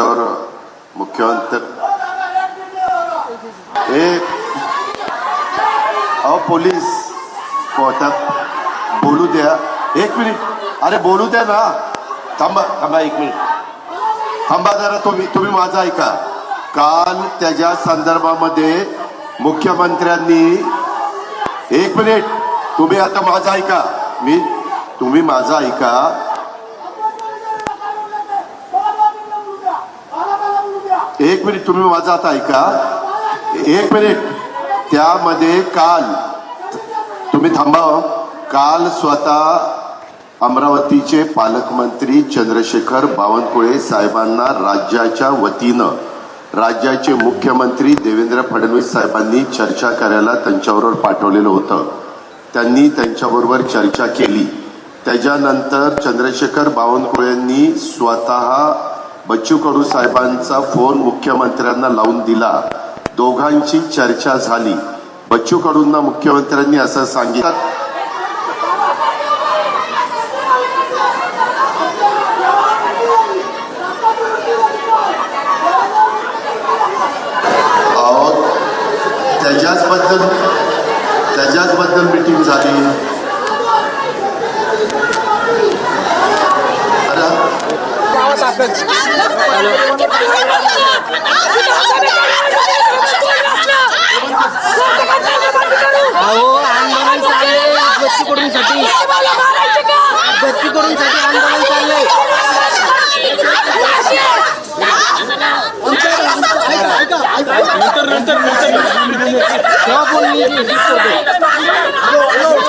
त्यांच्यावर मुख्यमंत्री एक अहो पोलीस कोर्टात बोलू द्या एक मिनिट अरे बोलू द्या ना थांबा थांबा एक मिनिट थांबा जरा तुम्ही तुम्ही माझं ऐका काल त्याच्या संदर्भामध्ये मुख्यमंत्र्यांनी एक मिनिट तुम्ही आता माझं ऐका मी तुम्ही माझं ऐका एक मिनिट तुम्ही माझा आता ऐका. एक मिनिट. त्यामध्ये काल तुम्ही थांबा हो. काल स्वतः अमरावतीचे पालकमंत्री चंद्रशेखर बावनकुळे साहेबांना राज्याच्या वतीनं राज्याचे मुख्यमंत्री देवेंद्र फडणवीस साहेबांनी चर्चा करायला त्यांच्याबरोबर पाठवलेलं होतं. त्यांनी त्यांच्याबरोबर चर्चा केली. त्याच्यानंतर चंद्रशेखर बावनकुळेंनी स्वतः बच्चू कडू साहेबांचा फोन मुख्यमंत्र्यांना लावून दिला. दोघांची चर्चा झाली. बच्चू कडूंना मुख्यमंत्र्यांनी असं सांगितलं त्याच्याच बद्दल त्याच्याच बद्दल मीटिंग झाली. अहो आंदोलन चाललंय गच्ची कडूनसाठी गच्ची कडूनसाठी आंदोलन चाललंय नंतर नंतर नंतर तेव्हा फोन मी रिसीव करतो